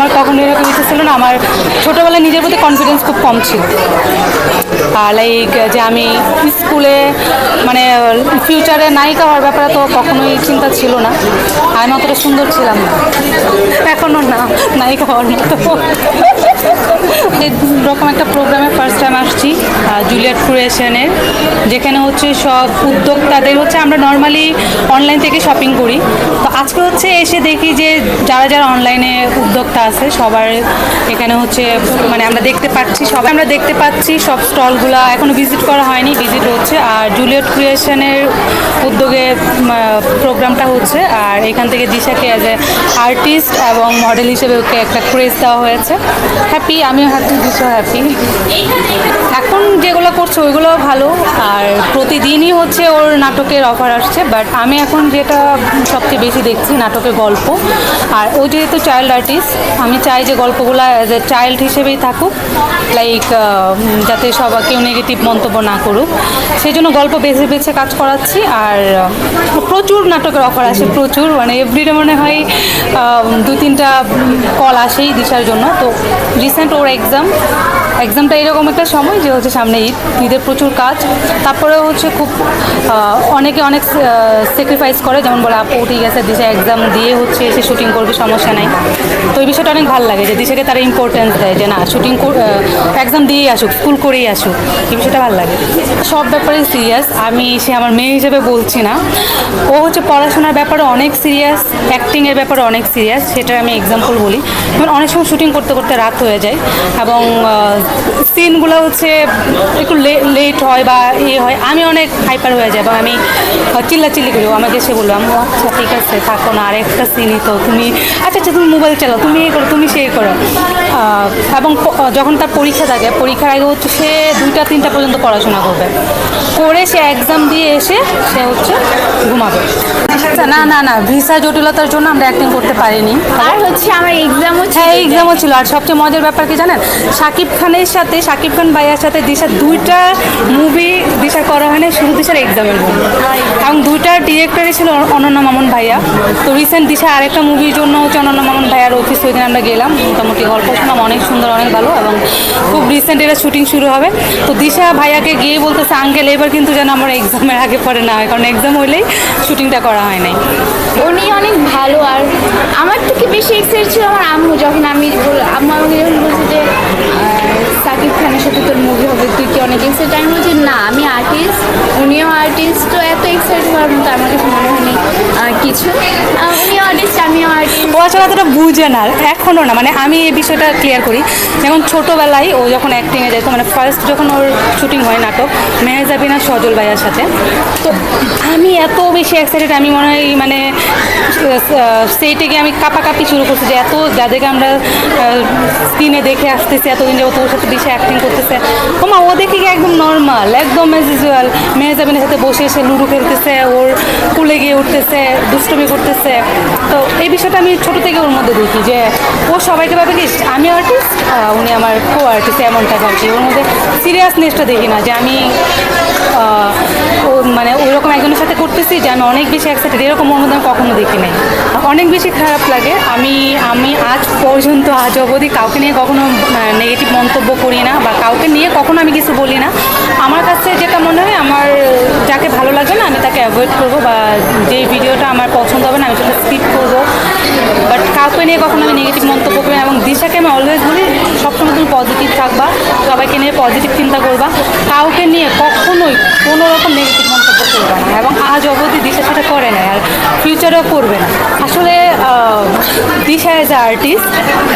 আমার কখনো এরকম ইচ্ছে ছিল না, আমার ছোটোবেলায় নিজের প্রতি কনফিডেন্স খুব কম ছিল। লাইক যে আমি স্কুলে মানে ফিউচারে নায়িকা হওয়ার ব্যাপারে তো কখনোই চিন্তা ছিল না। আমি অতটা সুন্দর ছিলাম না। এখনও না, নায়িকা হওয়ার মতো। এরকম একটা প্রোগ্রামে টাইম আসছি জুলিয়েট ক্রিয়েশনের, যেখানে হচ্ছে সব উদ্যোক্তাদের হচ্ছে আমরা নর্মালি অনলাইন থেকে শপিং করি। তো আজকে হচ্ছে এসে দেখি যে যারা যারা অনলাইনে উদ্যোক্তা আছে, সবার এখানে হচ্ছে মানে আমরা দেখতে পাচ্ছি, সবাই আমরা দেখতে পাচ্ছি, সব স্টলগুলো এখনও ভিজিট করা হয়নি ভিজিট হচ্ছে। আর জুলিয়েট ক্রিয়েশনের উদ্যোগে প্রোগ্রামটা হচ্ছে। আর এখান থেকে দিশাকে অ্যাজ এ আর্টিস্ট এবং মডেল হিসেবে ওকে একটা ক্রেজ দেওয়া হয়েছে। হ্যাপি আমিও হ্যাপি দিশা হ্যাপি এখন যেগুলো করছে ওইগুলো ভালো, আর প্রতিদিনই হচ্ছে ওর নাটকের অফার আসছে বাট আমি এখন যেটা সবচেয়ে বেশি দেখছি নাটকের গল্প, আর ও যেহেতু চাইল্ড আর্টিস্ট আমি চাই যে গল্পগুলো অ্যাজ এ চাইল্ড হিসেবেই থাকুক লাইক যাতে সবাই কেউ নেগেটিভ মন্তব্য না করুক। সেই জন্য গল্প বেছে বেছে কাজ করাচ্ছি, আর প্রচুর নাটকের অফার আসে, প্রচুর মানে এভরিডে মনে হয় দু তিনটা কল আসেই দিশার জন্য। তো রিসেন্ট ওর এক্সাম এক্সামটা এরকম একটা সময় যে হচ্ছে সামনে ঈদ, ঈদের প্রচুর কাজ। তারপরে হচ্ছে খুব অনেকে অনেক স্যাক্রিফাইস করে, যেমন বলে, আপু, ঠিক আছে, দিশা এক্সাম দিয়ে হচ্ছে এসে শুটিং করবে, সমস্যা নাই। তো এই বিষয়টা অনেক ভালো লাগে যে দিশাকে তারা ইম্পর্টেন্স দেয় যে, না শুটিং এক্সাম দিয়েই আসুক স্কুল করেই আসুক। এই বিষয়টা ভালো লাগে। সব ব্যাপারে সিরিয়াস আমি সে আমার মেয়ে হিসেবে বলছি না। ও হচ্ছে পড়াশোনার ব্যাপারে অনেক সিরিয়াস অ্যাক্টিংয়ের ব্যাপারে অনেক সিরিয়াস সেটা আমি এক্সাম্পল বলি। যেমন অনেক সময় শুটিং করতে করতে রাত হয়ে যায় এবং সিনগুলো হচ্ছে একটু লেট হয় বা ইয়ে হয়, আমি অনেক হাইপার হয়ে যাই বা আমি চিল্লাচিল্লি করি। আমাকে সে বলল আমি আচ্ছা ঠিক আছে, থাকো না, আরেকটা সিনই তো, তুমি আচ্ছা আচ্ছা তুমি মোবাইল চালাও, তুমি এ করো, তুমি সে করো। এবং যখন তার পরীক্ষা থাকে, পরীক্ষার আগে হচ্ছে সে দুইটা, তিনটা পর্যন্ত পড়াশোনা করবে। করে সে এক্সাম দিয়ে এসে সে হচ্ছে ঘুমাবে। আচ্ছা না না না ভিসা জটিলতার জন্য আমরা অ্যাক্টিং করতে পারিনি। আর হচ্ছে আমার এক্সামও হ্যাঁ এক্সামও ছিল। আর সবচেয়ে মজার ব্যাপার কি জানেন? শাকিব খানের সাথে শাকিব খান ভাইয়ার সাথে দিশার দুইটা মুভি দিশার করা হয় না শুধু দিশার এক্সামের মুভি এবং দুইটা ডিরেক্টরই ছিল অনন্য মামুন ভাইয়া। তো রিসেন্ট দিশা আরেকটা মুভির জন্য হচ্ছে অনন্য মামুন ভাইয়ার অফিস ওইখানে আমরা গেলাম। মোটামুটি গল্প শুনলাম অনেক সুন্দর অনেক ভালো এবং খুব রিসেন্ট এটা শুটিং শুরু হবে। তো দিশা ভাইয়াকে গিয়ে বলতেছে আঙ্কেল এবার কিন্তু যেন আমার এক্সামের আগে পরে না হয় কারণ এক্সাম হইলেই শুটিংটা করা হয় নাই। উনি অনেক ভালো আর আমার থেকে বেশি এক্সাইট ছিল আমার আম্মু যখন আমি আম্মু আমাকে যখন বলছি যে সাকিব খানের সাথে তোর মুভি হবে তুই কি অনেক এক্সাইট আমি বলছি না আমি আর্টিস্ট উনিও আর্টিস্ট তো এত এক্সাইট হওয়ার মতো আমার কাছে মনে আহ, কিছু উনিও আর্টিস্ট ও আসলে অতটা বুঝে না এখনও না মানে আমি এই বিষয়টা ক্লিয়ার করি। যেমন ছোটোবেলায় ও যখন অ্যাক্টিংয়ে যেত মানে ফার্স্ট যখন ওর শুটিং হয় নাটক মেহজাবিনা সজল ভাইয়ার সাথে। তো আমি এত বেশি এক্সাইটেড আমি মনে হয় মানে সেইটে গিয়ে আমি কাপাকাপি শুরু করছি যে এত যাদেরকে আমরা স্ক্রিনে দেখে আসতেছি এতদিন যাবত ওর সাথে বেশি অ্যাক্টিং করতেছে। ওমা ও দেখে গিয়ে একদম নর্মাল একদম অ্যাজ ইউজুয়াল মেহজাবিনের সাথে বসে এসে লুডো খেলতেছে ওর কুলে গিয়ে উঠতেছে, দুষ্টমি করতেছে। তো এই বিষয়টা আমি ছোট থেকে ওর মধ্যে দেখি যে ও সবাইকে ভাবে কি, আমি আর্টিস্ট উনি আমার কো আর্টিস্ট এমনটা ভাবছি। ওর মধ্যে সিরিয়াসনেসটা দেখি না যে আমি মানে ওই রকম একজনের সাথে করতেছি যে আমি অনেক বেশি এক্সাইটেড এরকম আমি কখনো দেখি নাই অনেক বেশি খারাপ লাগে। আমি আমি আজ পর্যন্ত, আজ অবধি কাউকে নিয়ে কখনো নেগেটিভ মন্তব্য করি না বা কাউকে নিয়ে কখনো আমি কিছু বলি না। আমার কাছে যেটা মনে হয়, আমার যাকে ভালো লাগবে না, আমি তাকে অ্যাভয়েড করব বা যে ভিডিওটা আমার পছন্দ হবে না, আমি সেটা স্কিপ করব। কাউকে নিয়ে কখনো আমি নেগেটিভ মন্তব্য করি এবং দিশাকে আমি অলওয়েজ বলি, সবসময় তুমি পজিটিভ থাকবা, সবাইকে নিয়ে পজিটিভ চিন্তা করবা। কাউকে নিয়ে কখনোই কোনো রকম নেগেটিভ মন্তব্য করবে না এবং আজ অবধি দিশা সেটা করে না আর ফিউচারেও করবে না। আসলে Disha as artist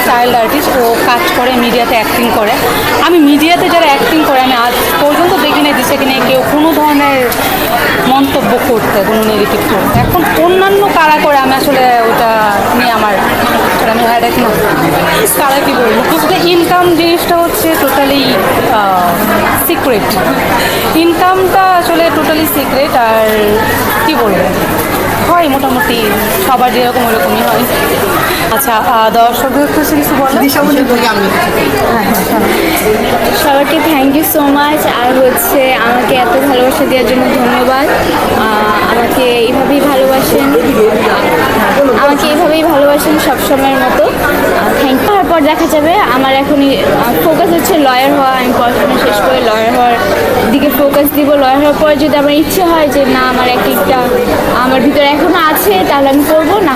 child artist ও কাজ করে মিডিয়াতে অ্যাক্টিং করে। আমি মিডিয়াতে যারা অ্যাক্টিং করে, আমি আজ পর্যন্ত দেখি না দিশাকে নিয়ে কেউ কোনো ধরনের মন্তব্য করতে কোনো নেগেটিভ করতে এখন অন্যান্য কারা করে? আমি আসলে ওটা নিয়ে আমার আমি হ্যাডেক না। কারা কি বলব? কিন্তু ইনকাম জিনিসটা হচ্ছে টোটালি সিক্রেট ইনকামটা আসলে টোটালি সিক্রেট আর কি বলব? হয় মোটামুটি সবার যেরকম ওরকমই হয়। আচ্ছা দর্শকদের কিছু কিছু হ্যাঁ হ্যাঁ শোনো। সবাইকে থ্যাংক ইউ সো মাচ আর হচ্ছে আমাকে এত ভালোবাসা দেওয়ার জন্য ধন্যবাদ। আমাকে এইভাবেই ভালোবাসেন। আমাকে এইভাবেই ভালোবাসেন সবসময়ের মতো। থ্যাংক ইউ পর দেখা যাবে, আমার এখনই ফোকাস হচ্ছে লয়ার হওয়া। আমি পড়াশোনা শেষ করে লয়ার হওয়ার দিকে ফোকাস দিব। লয়ার হওয়ার পর যদি আমার ইচ্ছে হয় যে, না, আমার এক একটা আমার ভিতরে এখনও আছে, তাহলে আমি করব। না